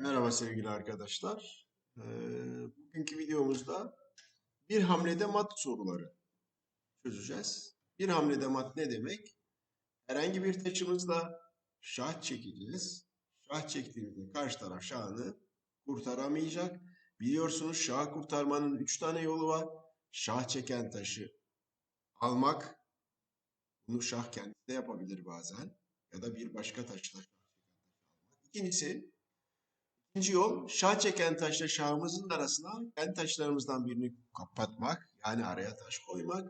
Merhaba sevgili arkadaşlar. Ee, bugünkü videomuzda bir hamlede mat soruları çözeceğiz. Bir hamlede mat ne demek? Herhangi bir taşımızla şah çekeceğiz. Şah çektiğimizde karşı taraf şahını kurtaramayacak. Biliyorsunuz şah kurtarmanın üç tane yolu var. Şah çeken taşı almak. Bunu şah kendisi de yapabilir bazen. Ya da bir başka taşla. İkincisi İkinci yol şah çeken taşla şahımızın arasına kendi taşlarımızdan birini kapatmak yani araya taş koymak.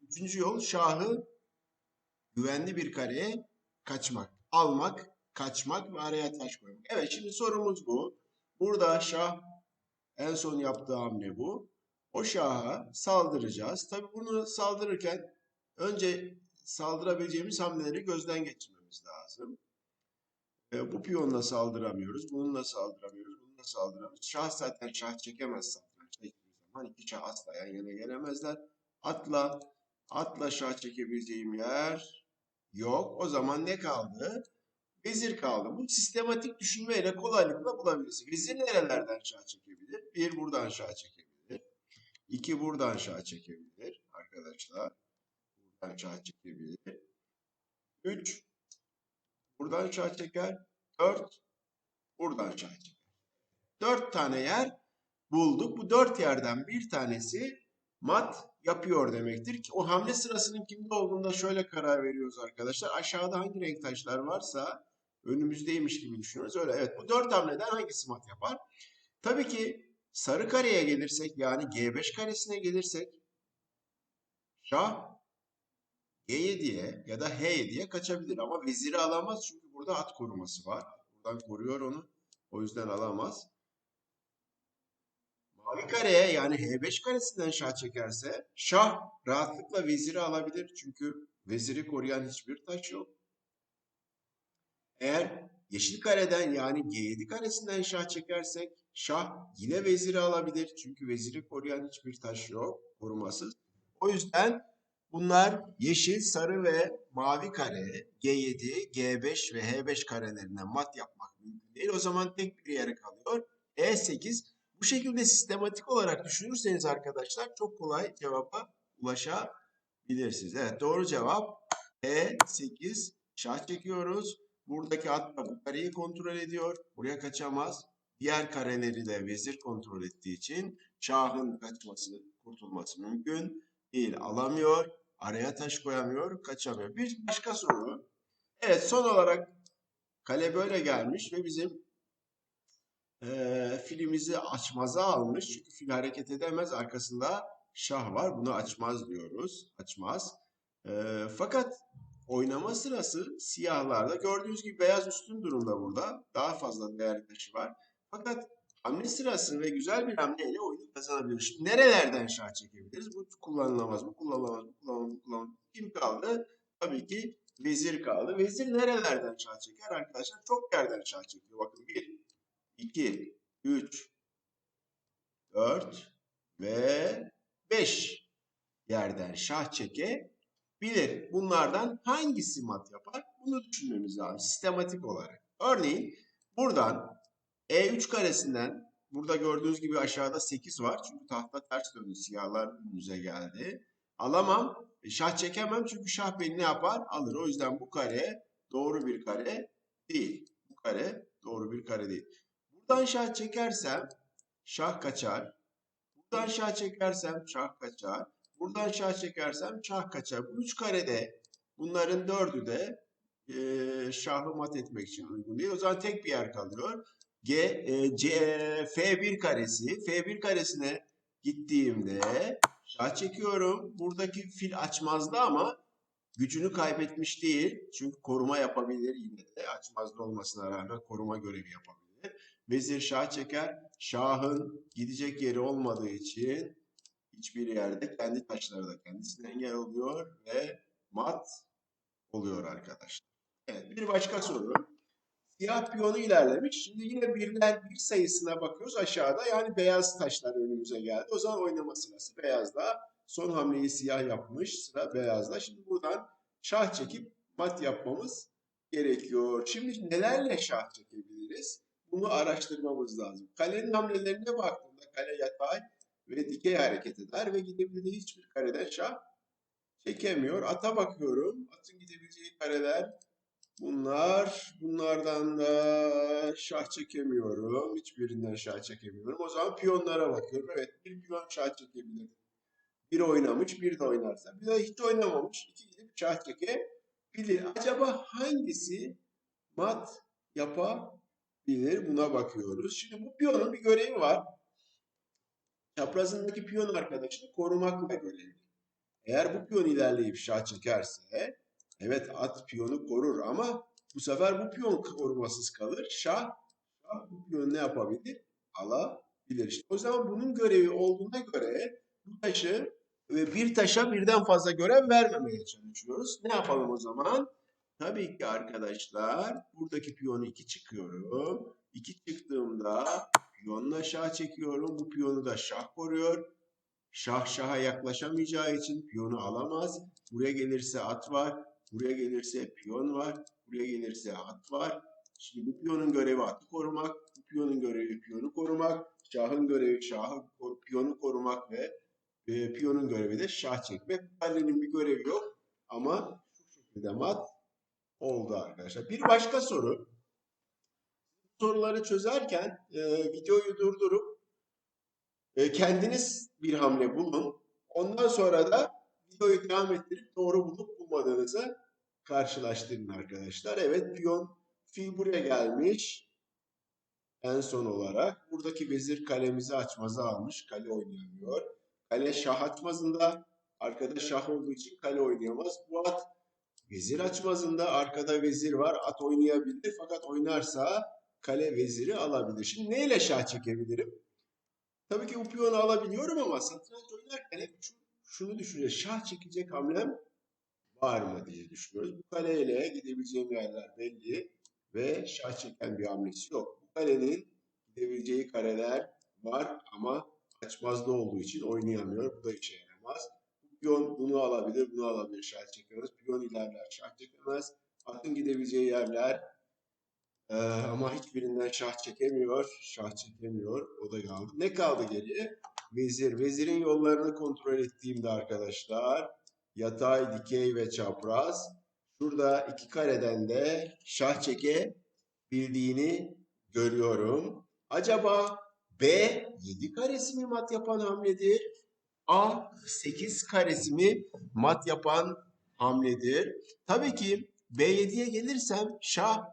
Üçüncü yol şahı güvenli bir kareye kaçmak, almak, kaçmak ve araya taş koymak. Evet şimdi sorumuz bu. Burada şah en son yaptığı hamle bu. O şaha saldıracağız. Tabii bunu saldırırken önce saldırabileceğimiz hamleleri gözden geçirmemiz lazım. E, bu piyonla saldıramıyoruz, bununla saldıramıyoruz, bununla saldıramıyoruz. Şah zaten şah çekemez satrançta hiçbir zaman. İki şah asla yan yana gelemezler. Atla, atla şah çekebileceğim yer yok. O zaman ne kaldı? Vezir kaldı. Bu sistematik düşünmeyle kolaylıkla bulabilirsin. Vezir nerelerden şah çekebilir? Bir buradan şah çekebilir. İki buradan şah çekebilir arkadaşlar. Buradan şah çekebilir. Üç buradan şah çeker. 4 buradan şah çeker. 4 tane yer bulduk. Bu 4 yerden bir tanesi mat yapıyor demektir ki o hamle sırasının kimde olduğunda şöyle karar veriyoruz arkadaşlar. Aşağıda hangi renk taşlar varsa önümüzdeymiş gibi düşünüyoruz. Öyle evet bu 4 hamleden hangisi mat yapar? Tabii ki sarı kareye gelirsek yani G5 karesine gelirsek şah G7'ye ya da H7'ye kaçabilir ama veziri alamaz çünkü burada at koruması var. Buradan koruyor onu. O yüzden alamaz. Mavi kareye yani H5 karesinden şah çekerse şah rahatlıkla veziri alabilir. Çünkü veziri koruyan hiçbir taş yok. Eğer yeşil kareden yani G7 karesinden şah çekersek şah yine veziri alabilir. Çünkü veziri koruyan hiçbir taş yok. Korumasız. O yüzden Bunlar yeşil, sarı ve mavi kare, G7, G5 ve H5 karelerinden mat yapmak mümkün değil. O zaman tek bir yere kalıyor. E8. Bu şekilde sistematik olarak düşünürseniz arkadaşlar çok kolay cevaba ulaşabilirsiniz. Evet doğru cevap E8. Şah çekiyoruz. Buradaki at da bu kareyi kontrol ediyor. Buraya kaçamaz. Diğer kareleri de vezir kontrol ettiği için şahın kaçması, kurtulması mümkün değil. Alamıyor. Araya taş koyamıyor. Kaçamıyor. Bir başka soru. Evet son olarak kale böyle gelmiş ve bizim e, filimizi açmaza almış. Çünkü fil hareket edemez. Arkasında şah var. Bunu açmaz diyoruz. Açmaz. E, fakat oynama sırası siyahlarda. Gördüğünüz gibi beyaz üstün durumda burada. Daha fazla değerli taşı var. Fakat hamle sırası ve güzel bir hamleyle oyunu kazanabilir. Şimdi nerelerden şah çekebiliriz? Bu kullanılamaz mı? Kullanılamaz mı? Kullanılamaz mı? Kullanılamaz? Kim kaldı? Tabii ki vezir kaldı. Vezir nerelerden şah çeker arkadaşlar? Çok yerden şah çekiyor. Bakın 1, 2, 3, 4 ve 5 yerden şah çekebilir. Bunlardan hangisi mat yapar? Bunu düşünmemiz lazım sistematik olarak. Örneğin buradan e3 karesinden burada gördüğünüz gibi aşağıda 8 var. Çünkü tahta ters döndü. Siyahlar önümüze geldi. Alamam. E, şah çekemem çünkü şah beni ne yapar? Alır. O yüzden bu kare doğru bir kare değil. Bu kare doğru bir kare değil. Buradan şah çekersem şah kaçar. Buradan şah çekersem şah kaçar. Buradan şah çekersem şah kaçar. Bu üç karede bunların dördü de e, şahı mat etmek için uygun değil. O zaman tek bir yer kalıyor. G, e, C, F1 karesi. F1 karesine gittiğimde şah çekiyorum. Buradaki fil açmazdı ama gücünü kaybetmiş değil. Çünkü koruma yapabilir yine de. Açmazda olmasına rağmen koruma görevi yapabilir. Vezir şah çeker. Şahın gidecek yeri olmadığı için hiçbir yerde kendi taşları da kendisine engel oluyor ve mat oluyor arkadaşlar. Evet bir başka soru. Siyah piyonu ilerlemiş. Şimdi yine birler bir sayısına bakıyoruz aşağıda. Yani beyaz taşlar önümüze geldi. O zaman oynama sırası beyazda. Son hamleyi siyah yapmış. Sıra beyazda. Şimdi buradan şah çekip mat yapmamız gerekiyor. Şimdi nelerle şah çekebiliriz? Bunu araştırmamız lazım. Kalenin hamlelerine baktığımda kale yatay ve dikey hareket eder ve gidebildiği hiçbir kareden şah çekemiyor. Ata bakıyorum. Atın gidebileceği kareler bunlar. Bunlardan da şah çekemiyorum. Hiçbirinden şah çekemiyorum. O zaman piyonlara bakıyorum. Evet bir piyon şah çekebilir. Bir oynamış, bir de oynarsa. Bir de hiç oynamamış. iki gidip şah çekebilir. Acaba hangisi mat yapabilir? Buna bakıyoruz. Şimdi bu piyonun bir görevi var. Çaprazındaki piyon arkadaşını korumakla görevli. Eğer bu piyon ilerleyip şah çekerse evet at piyonu korur ama bu sefer bu piyon korumasız kalır. Şah, şah bu piyonu ne yapabilir? Alabilir. İşte o zaman bunun görevi olduğuna göre bu taşı ve bir taşa birden fazla görev vermemeye çalışıyoruz. Ne yapalım o zaman? Tabii ki arkadaşlar buradaki piyonu 2 çıkıyorum. 2 çıktığımda piyonla şah çekiyorum. Bu piyonu da şah koruyor. Şah şaha yaklaşamayacağı için piyonu alamaz. Buraya gelirse at var. Buraya gelirse piyon var. Buraya gelirse at var. Şimdi bu piyonun görevi atı korumak. Bu piyonun görevi piyonu korumak. Şahın görevi şahı piyonu korumak ve e, piyonun görevi de şah çekmek. Kalenin bir görevi yok ama şu şekilde mat oldu arkadaşlar. Bir başka soru. Soruları çözerken e, videoyu durdurup e, kendiniz bir hamle bulun. Ondan sonra da videoyu devam ettirip doğru bulup bulmadığınızı karşılaştırın arkadaşlar. Evet piyon fil buraya gelmiş. En son olarak buradaki vezir kalemizi açmazı almış. Kale oynayamıyor. Kale şah açmazında arkada şah olduğu için kale oynayamaz. Bu at vezir açmazında arkada vezir var. At oynayabilir fakat oynarsa kale veziri alabilir. Şimdi neyle şah çekebilirim? Tabii ki bu piyonu alabiliyorum ama satranç oynarken hep şu- şunu düşünüyor. Şah çekecek hamlem var mı diye düşünüyoruz. Bu kaleyle gidebileceğim yerler belli ve şah çeken bir hamlesi yok. Bu kalenin gidebileceği kareler var ama açmazda olduğu için oynayamıyor. Bu da işe yaramaz. Piyon bunu alabilir, bunu alabilir. Şah çekemez. Piyon ilerler, şah çekemez. Atın gidebileceği yerler ee, ama hiçbirinden şah çekemiyor. Şah çekemiyor. O da kaldı. Ne kaldı geriye? Vezir. Vezirin yollarını kontrol ettiğimde arkadaşlar yatay, dikey ve çapraz. Şurada iki kareden de şah çekebildiğini görüyorum. Acaba B 7 karesi mi mat yapan hamledir? A 8 karesi mi mat yapan hamledir? Tabii ki B7'ye gelirsem şah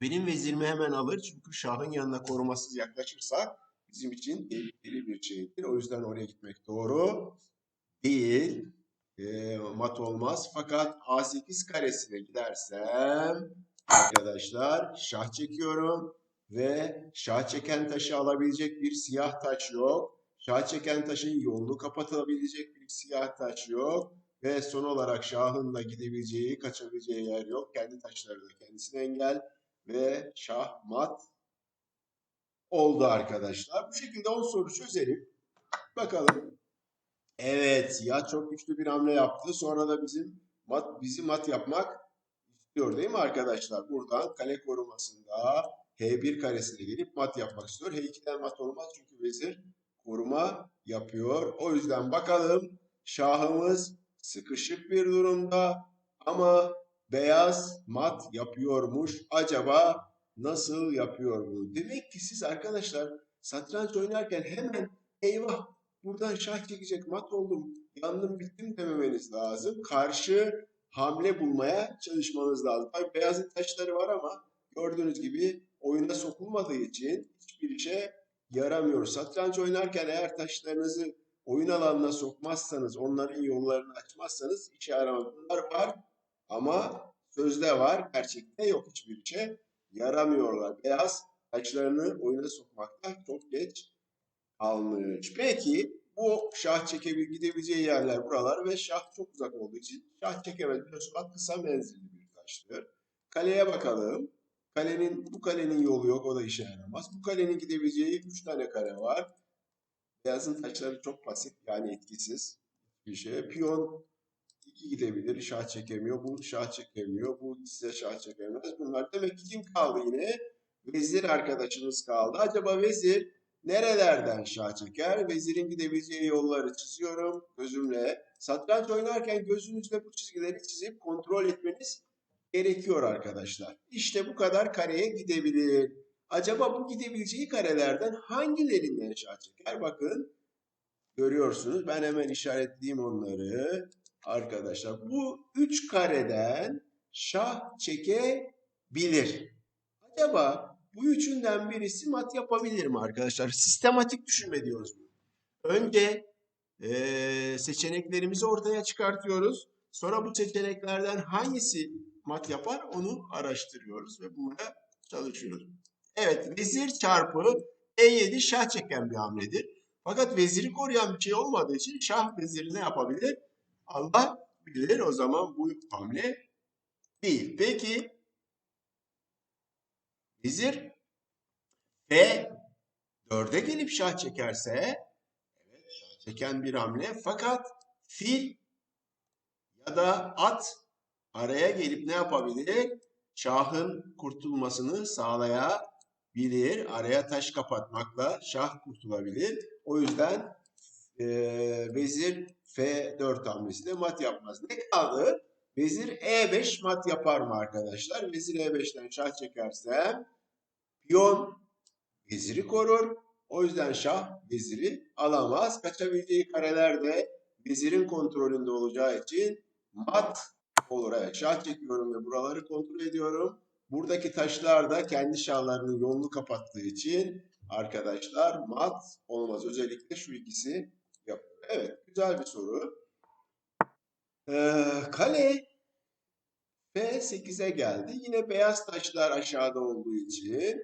benim vezirimi hemen alır. Çünkü şahın yanına korumasız yaklaşırsak bizim için tehlikeli bir şeydir. O yüzden oraya gitmek doğru değil. E, mat olmaz. Fakat A8 karesine gidersem arkadaşlar şah çekiyorum ve şah çeken taşı alabilecek bir siyah taş yok. Şah çeken taşın yolunu kapatabilecek bir siyah taş yok. Ve son olarak şahın da gidebileceği, kaçabileceği yer yok. Kendi taşları da kendisine engel ve şah mat oldu arkadaşlar. Bu şekilde 10 soru çözelim. Bakalım. Evet, ya çok güçlü bir hamle yaptı. Sonra da bizim mat bizi mat yapmak istiyor değil mi arkadaşlar? Buradan kale korumasında H1 karesine gelip mat yapmak istiyor. H2'den mat olmaz çünkü vezir koruma yapıyor. O yüzden bakalım şahımız sıkışık bir durumda ama beyaz mat yapıyormuş. Acaba nasıl yapıyor bunu? Demek ki siz arkadaşlar satranç oynarken hemen eyvah buradan şah çekecek mat oldum yandım bittim dememeniz lazım. Karşı hamle bulmaya çalışmanız lazım. Tabii beyazın taşları var ama gördüğünüz gibi oyuna sokulmadığı için hiçbir işe yaramıyor. Satranç oynarken eğer taşlarınızı oyun alanına sokmazsanız, onların yollarını açmazsanız işe yaramaz. Bunlar var ama sözde var, gerçekte yok hiçbir işe yaramıyorlar. Beyaz taşlarını oyuna sokmakta çok geç almış. Peki bu şah çekebil gidebileceği yerler buralar ve şah çok uzak olduğu için şah çekemez. Biliyorsun at kısa menzilli bir taştır. Kaleye bakalım. Kalenin bu kalenin yolu yok o da işe yaramaz. Bu kalenin gidebileceği 3 tane kare var. Beyazın taşları çok pasif yani etkisiz bir şey. Piyon iki gidebilir. Şah çekemiyor. Bu şah çekemiyor. Bu ise şah çekemez. Bunlar demek ki kim kaldı yine? vezir arkadaşımız kaldı. Acaba vezir nerelerden şah çeker? Vezirin gidebileceği yolları çiziyorum gözümle. Satranç oynarken gözünüzle bu çizgileri çizip kontrol etmeniz gerekiyor arkadaşlar. İşte bu kadar kareye gidebilir. Acaba bu gidebileceği karelerden hangilerinden şah çeker? Bakın görüyorsunuz. Ben hemen işaretleyeyim onları. Arkadaşlar bu üç kareden şah çekebilir. Acaba bu üçünden birisi mat yapabilir mi arkadaşlar? Sistematik düşünme diyoruz. Önce eee, seçeneklerimizi ortaya çıkartıyoruz. Sonra bu seçeneklerden hangisi mat yapar onu araştırıyoruz ve bununla çalışıyoruz. Evet vezir çarpı E7 şah çeken bir hamledir. Fakat veziri koruyan bir şey olmadığı için şah veziri ne yapabilir? Allah bilir o zaman bu hamle değil. Peki vezir ve dörde gelip şah çekerse evet şah çeken bir hamle fakat fil ya da at araya gelip ne yapabilir? Şahın kurtulmasını sağlayabilir. Araya taş kapatmakla şah kurtulabilir. O yüzden eee, vezir F4 hamlesi de mat yapmaz. Ne kaldı? Vezir E5 mat yapar mı arkadaşlar? Vezir E5'ten şah çekersem piyon veziri korur. O yüzden şah veziri alamaz. Kaçabileceği kareler de vezirin kontrolünde olacağı için mat olur. Evet şah çekiyorum ve buraları kontrol ediyorum. Buradaki taşlar da kendi şahlarının yolunu kapattığı için arkadaşlar mat olmaz. Özellikle şu ikisi yapıyor. Evet güzel bir soru. Ee, kale F8'e geldi. Yine beyaz taşlar aşağıda olduğu için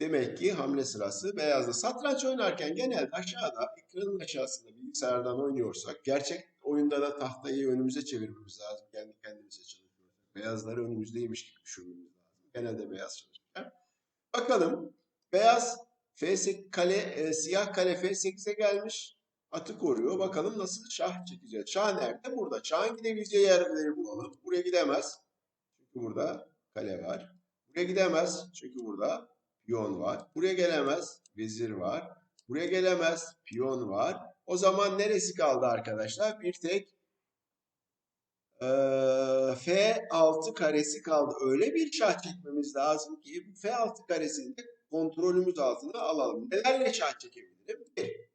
demek ki hamle sırası beyazda. Satranç oynarken genelde aşağıda ekranın aşağısında bilgisayardan oynuyorsak gerçek oyunda da tahtayı önümüze çevirmemiz lazım. Kendi kendimize çalışıyoruz. Beyazları önümüzdeymiş gibi düşünmemiz lazım. Genelde beyaz çalışırken. Bakalım beyaz F8 kale e, siyah kale F8'e gelmiş. Atı koruyor. Bakalım nasıl şah çekeceğiz. Şah nerede? Burada. Şahın gidebileceği yerleri bulalım. Buraya gidemez. Çünkü burada kale var. Buraya gidemez. Çünkü burada piyon var. Buraya gelemez. Vezir var. Buraya gelemez. Piyon var. O zaman neresi kaldı arkadaşlar? Bir tek eee, F6 karesi kaldı. Öyle bir şah çekmemiz lazım ki bu F6 karesini de kontrolümüz altına alalım. Nelerle şah çekebilirim? Bir,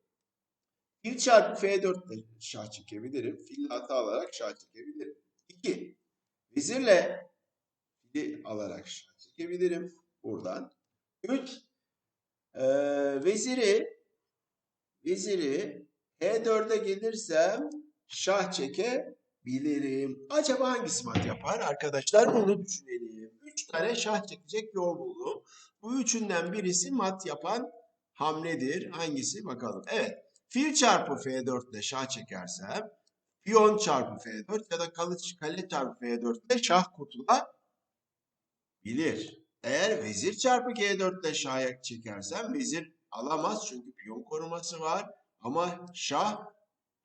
Fil çarpı F4 ile şah çekebilirim. Fil hata alarak şah çekebilirim. 2. Vezirle fili alarak şah çekebilirim. Buradan. 3. veziri veziri E4'e gelirsem şah çekebilirim. Acaba hangisi mat yapar arkadaşlar? Bunu düşünelim. 3 tane şah çekecek yol buldum. Bu üçünden birisi mat yapan hamledir. Hangisi bakalım. Evet. Fil çarpı F4 ile şah çekersem piyon çarpı F4 ya da kılıç kale çarpı F4 ile şah kurtulabilir. Eğer vezir çarpı G4 ile şah çekersem vezir alamaz çünkü piyon koruması var. Ama şah,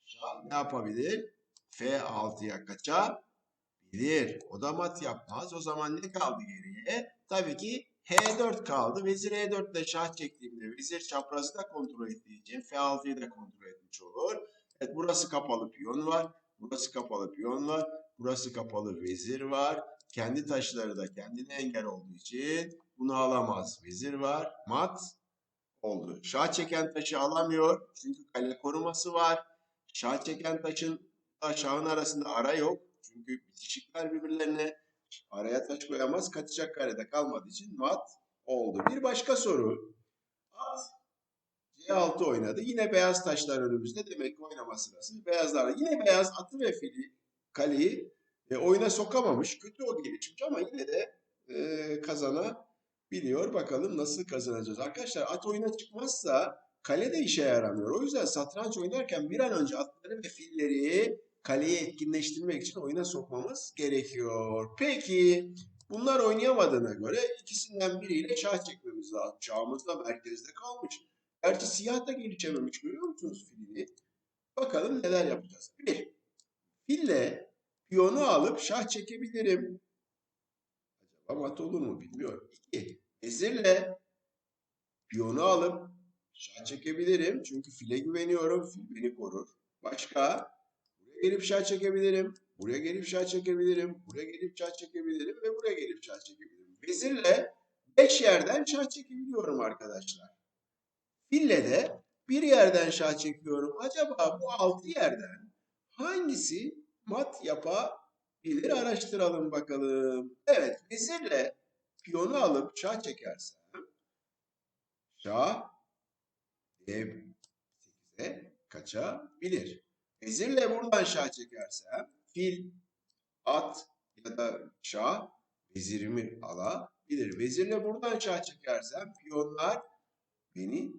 şah ne yapabilir? F6'ya kaçabilir. O da mat yapmaz. O zaman ne kaldı geriye? Tabii ki H4 kaldı. Vezir E4 ile şah çektiğimde vezir çaprazı da kontrol ettiği için F6'yı da kontrol etmiş olur. Evet burası kapalı piyon var. Burası kapalı piyon var. Burası kapalı vezir var. Kendi taşları da kendine engel olduğu için bunu alamaz. Vezir var. Mat oldu. Şah çeken taşı alamıyor. Çünkü kale koruması var. Şah çeken taşın şahın arasında ara yok. Çünkü bitişikler birbirlerine araya taş koyamaz. Kaçacak karede kalmadığı için mat oldu. Bir başka soru. At C6 oynadı. Yine beyaz taşlar önümüzde. Demek ki oynama sırası. Beyazlar yine beyaz atı ve fili kaleyi e, oyuna sokamamış. Kötü o gelişmiş ama yine de e, kazanabiliyor. Bakalım nasıl kazanacağız. Arkadaşlar at oyuna çıkmazsa kale de işe yaramıyor. O yüzden satranç oynarken bir an önce atları ve filleri kaleyi etkinleştirmek için oyuna sokmamız gerekiyor. Peki bunlar oynayamadığına göre ikisinden biriyle şah çekmemiz lazım. Şahımız da merkezde kalmış. Gerçi siyah da gelişememiş görüyor musunuz filini? Bakalım neler yapacağız. Bir, fille piyonu alıp şah çekebilirim. Acaba mat olur mu bilmiyorum. İki, vezirle piyonu alıp şah çekebilirim. Çünkü file güveniyorum. Fil beni korur. Başka? Gelip şah çekebilirim. Buraya gelip şah çekebilirim. Buraya gelip şah çekebilirim ve buraya gelip şah çekebilirim. Vezirle 5 yerden şah çekebiliyorum arkadaşlar. Fille de bir yerden şah çekiyorum. Acaba bu 6 yerden hangisi mat yapabilir araştıralım bakalım. Evet vezirle piyonu alıp şah çekersem şah D8'e kaçabilir. Vezirle buradan şah çekersem fil, at ya da şah vezirimi alabilir. Vezirle buradan şah çekersem piyonlar beni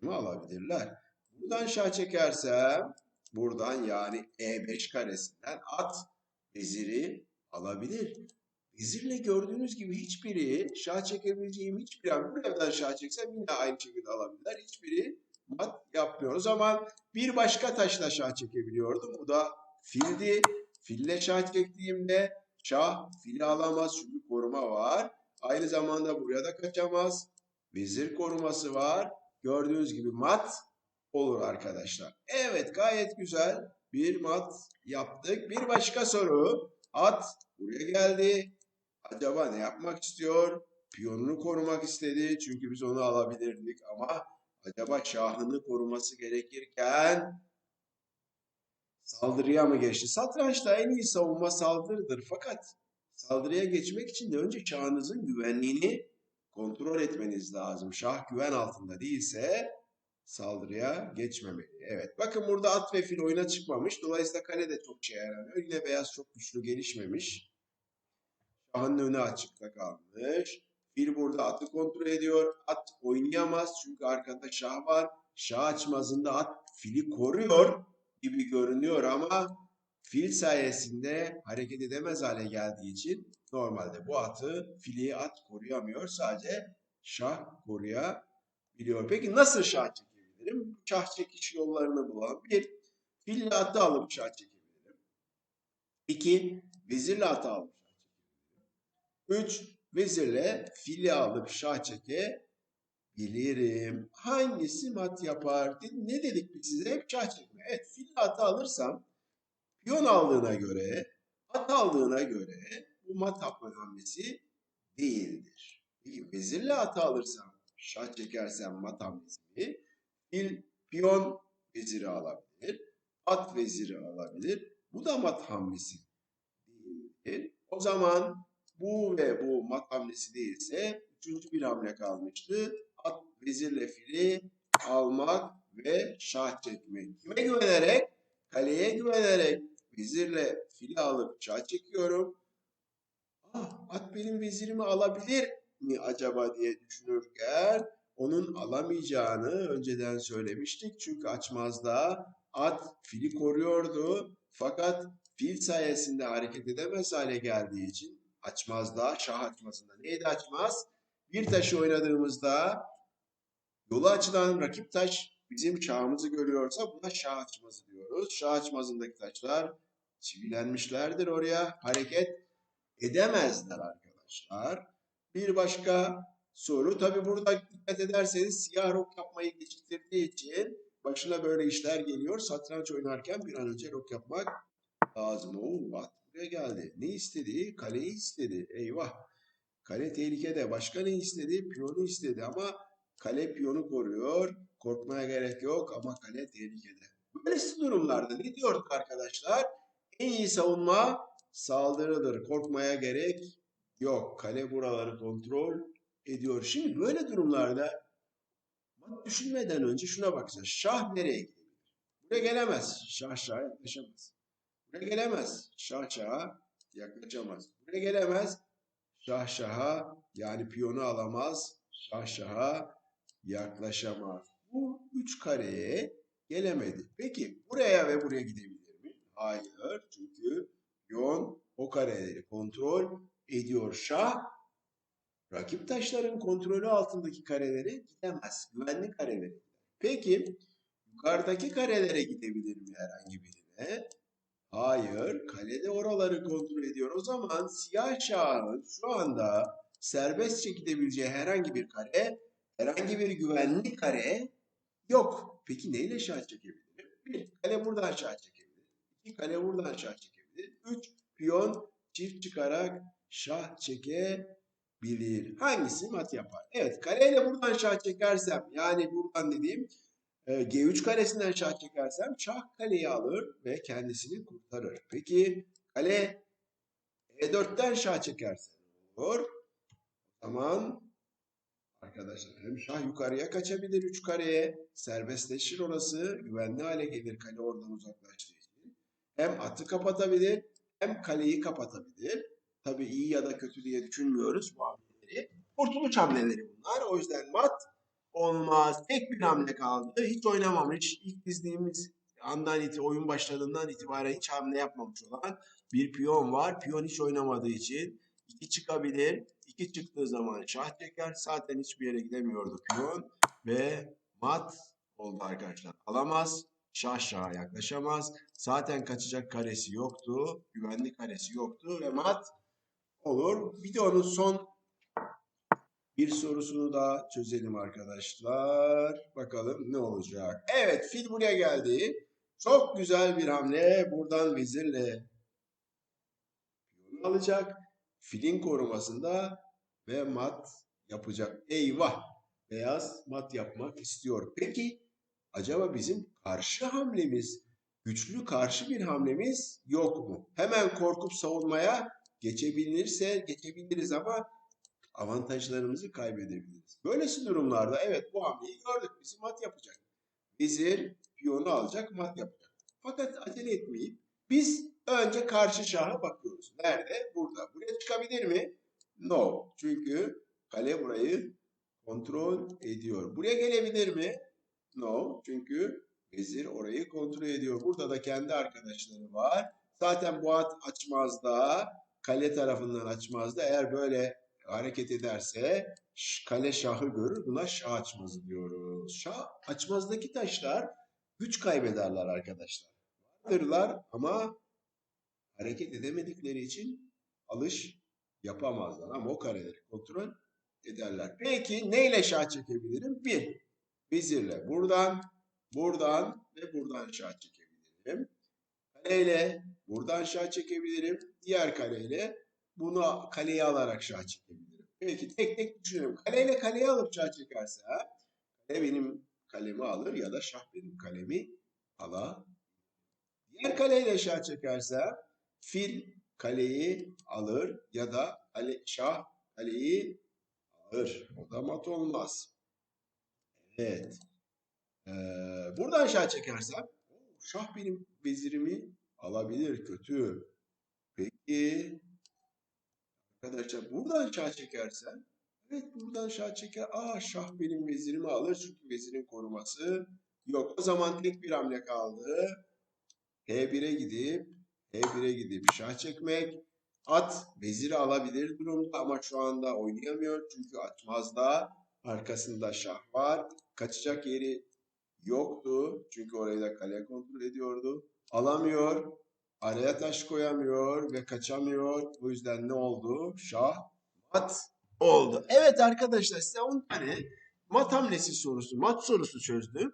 mi alabilirler. Buradan şah çekersem buradan yani E5 karesinden at veziri alabilir. Vezirle gördüğünüz gibi hiçbiri şah çekebileceğim hiçbir yani buradan şah çeksem yine aynı şekilde alabilirler. Hiçbiri mat yapmıyor. O zaman bir başka taşla şah çekebiliyordum. Bu da fildi. Fille şah çektiğimde şah fili alamaz çünkü koruma var. Aynı zamanda buraya da kaçamaz. Vezir koruması var. Gördüğünüz gibi mat olur arkadaşlar. Evet gayet güzel bir mat yaptık. Bir başka soru. At buraya geldi. Acaba ne yapmak istiyor? Piyonunu korumak istedi. Çünkü biz onu alabilirdik ama acaba şahını koruması gerekirken saldırıya mı geçti? Satrançta en iyi savunma saldırıdır. Fakat saldırıya geçmek için de önce şahınızın güvenliğini kontrol etmeniz lazım. Şah güven altında değilse saldırıya geçmemeli. Evet bakın burada at ve fil oyuna çıkmamış. Dolayısıyla kale de çok şey yaramıyor. Yine beyaz çok güçlü gelişmemiş. Şahın önü açıkta kalmış. Fil burada atı kontrol ediyor. At oynayamaz çünkü arkada şah var. Şah açmazında at fili koruyor gibi görünüyor ama fil sayesinde hareket edemez hale geldiği için normalde bu atı fili at koruyamıyor. Sadece şah koruyabiliyor. Peki nasıl şah çekebilirim? Şah çekiş yollarını bulalım. Bir, fille atı alıp şah çekebilirim. İki, vezirle atı alıp şah çekebilirim. Üç, vezirle fili alıp şah çekebilirim. Hangisi mat yapar? Ne dedik biz size? Hep şah çekme. Evet, fille atı alırsam piyon aldığına göre, at aldığına göre bu mat yapma hamlesi değildir. Peki vezirle atı alırsam, şah çekersem mat hamlesi mi? Fil, piyon veziri alabilir, at veziri alabilir. Bu da mat hamlesi değildir. O zaman bu ve bu mat hamlesi değilse üçüncü bir hamle kalmıştı. At vezirle fili almak ve şah çekmek. Kime güvenerek? Kaleye güvenerek vezirle fili alıp şah çekiyorum. Ah, at benim vezirimi alabilir mi acaba diye düşünürken onun alamayacağını önceden söylemiştik. Çünkü açmazda at fili koruyordu. Fakat fil sayesinde hareket edemez hale geldiği için açmazda, şah açmazında neydi açmaz? Bir taşı oynadığımızda yolu açılan rakip taş bizim şahımızı görüyorsa buna şah açmazı diyoruz. Şah açmazındaki taşlar çivilenmişlerdir oraya. Hareket edemezler arkadaşlar. Bir başka soru. Tabi burada dikkat ederseniz siyah rok yapmayı geciktirdiği için başına böyle işler geliyor. Satranç oynarken bir an önce rok yapmak lazım. Oo, buraya geldi. Ne istedi? Kaleyi istedi. Eyvah. Kale tehlikede. Başka ne istedi? Piyonu istedi ama kale piyonu koruyor. Korkmaya gerek yok ama kale tehlikede. Böylesi durumlarda ne diyorduk arkadaşlar? En iyi savunma saldırıdır. Korkmaya gerek yok. Kale buraları kontrol ediyor. Şimdi böyle durumlarda düşünmeden önce şuna bakacağız. Şah nereye gidebilir? Buraya gelemez. Şah şaha yaklaşamaz. Buraya gelemez. Şah şaha yaklaşamaz. Buraya gelemez. Şah şaha yani piyonu alamaz. Şah şaha yaklaşamaz. Bu üç kareye gelemedi. Peki buraya ve buraya gidebilir mi? Hayır. Çünkü piyon o kareleri kontrol ediyor. Şah rakip taşların kontrolü altındaki karelere gidemez. Güvenli karelere. Peki yukarıdaki karelere gidebilir mi herhangi birine? Hayır. Kalede oraları kontrol ediyor. O zaman siyah şahın şu anda serbestçe gidebileceği herhangi bir kare, herhangi bir güvenli kare yok. Peki neyle şah çekebilir? Bir, kale buradan şah çekebilir. İki, kale buradan şah çekebilir. Üç, piyon çift çıkarak şah çekebilir. Hangisi mat yapar? Evet, kaleyle buradan şah çekersem, yani buradan dediğim G3 karesinden şah çekersem şah kaleyi alır ve kendisini kurtarır. Peki kale E4'ten şah çekerse ne olur? O zaman arkadaşlar hem şah yukarıya kaçabilir 3 kareye serbestleşir orası güvenli hale gelir kale oradan uzaklaştığı için. Hem atı kapatabilir hem kaleyi kapatabilir. Tabii iyi ya da kötü diye düşünmüyoruz bu hamleleri. Kurtuluş hamleleri bunlar. O yüzden mat olmaz. Tek bir hamle kaldı. Hiç oynamamış. İlk dizdiğimiz andan itibaren oyun başladığından itibaren hiç hamle yapmamış olan bir piyon var. Piyon hiç oynamadığı için iki çıkabilir. İki çıktığı zaman şah çeker. Zaten hiçbir yere gidemiyordu piyon ve mat oldu arkadaşlar. Alamaz. Şah şaha yaklaşamaz. Zaten kaçacak karesi yoktu. Güvenlik karesi yoktu ve mat olur. Videonun son bir sorusunu daha çözelim arkadaşlar. Bakalım ne olacak. Evet fil buraya geldi. Çok güzel bir hamle. Buradan vezirle alacak. Filin korumasında ve mat yapacak. Eyvah! Beyaz mat yapmak istiyor. Peki acaba bizim karşı hamlemiz, güçlü karşı bir hamlemiz yok mu? Hemen korkup savunmaya geçebilirse geçebiliriz ama avantajlarımızı kaybedebiliriz. Böylesi durumlarda evet bu hamleyi gördük. Bizim mat yapacak. Vezir piyonu alacak, mat yapacak. Fakat acele etmeyip biz önce karşı şaha bakıyoruz. Nerede? Burada. Buraya çıkabilir mi? No. Çünkü kale burayı kontrol ediyor. Buraya gelebilir mi? No. Çünkü vezir orayı kontrol ediyor. Burada da kendi arkadaşları var. Zaten bu at açmazda, kale tarafından açmazda eğer böyle hareket ederse kale şahı görür. Buna şah açmazı diyoruz. Şah açmazdaki taşlar güç kaybederler arkadaşlar. Vardırlar ama hareket edemedikleri için alış yapamazlar. Ama o kareleri kontrol ederler. Peki neyle şah çekebilirim? Bir, vezirle buradan, buradan ve buradan şah çekebilirim. Kaleyle buradan şah çekebilirim. Diğer kaleyle bunu kaleye alarak şah çekebilirim. Peki tek tek düşünelim. Kaleyle kaleye alıp şah çekerse kale benim kalemi alır ya da şah benim kalemi alır. Diğer kaleyle şah çekerse fil kaleyi alır ya da kale, şah kaleyi alır. O da mat olmaz. Evet. Ee, buradan şah çekersem şah benim vezirimi alabilir. Kötü. Peki Arkadaşlar buradan şah çekersen evet buradan şah çeker. Aa şah benim vezirimi alır çünkü vezirin koruması yok. O zaman tek bir hamle kaldı. H1'e gidip H1'e gidip şah çekmek. At veziri alabilir durumda ama şu anda oynayamıyor çünkü açmazda arkasında şah var. Kaçacak yeri yoktu çünkü orayı da kale kontrol ediyordu. Alamıyor. Araya taş koyamıyor ve kaçamıyor. O yüzden ne oldu? Şah mat oldu. Evet arkadaşlar size 10 tane mat hamlesi sorusu, mat sorusu çözdüm.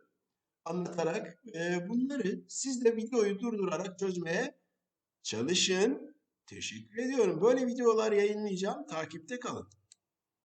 Anlatarak e, bunları siz de videoyu durdurarak çözmeye çalışın. Teşekkür ediyorum. Böyle videolar yayınlayacağım. Takipte kalın.